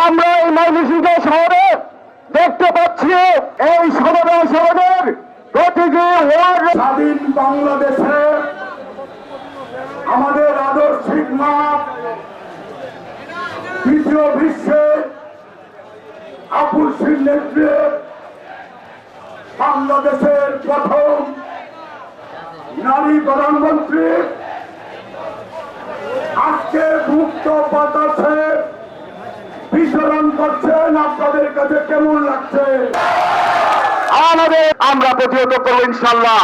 আমরা এই ময়মনসিংহ শহরে দেখতে পাচ্ছি এই সমাবেশ আমাদের প্রতিটি স্বাধীন বাংলাদেশে আমাদের আদর্শিক মা তৃতীয় বিশ্বে আপুলসির নেতৃত্বে বাংলাদেশের প্রথম নারী প্রধানমন্ত্রী। আজকে মুক্ত বাতাসে বিচরণ করছেন। আপনাদের কাছে কেমন লাগছে? আমাদের আমরা প্রতিহত করব ইনশাল্লাহ।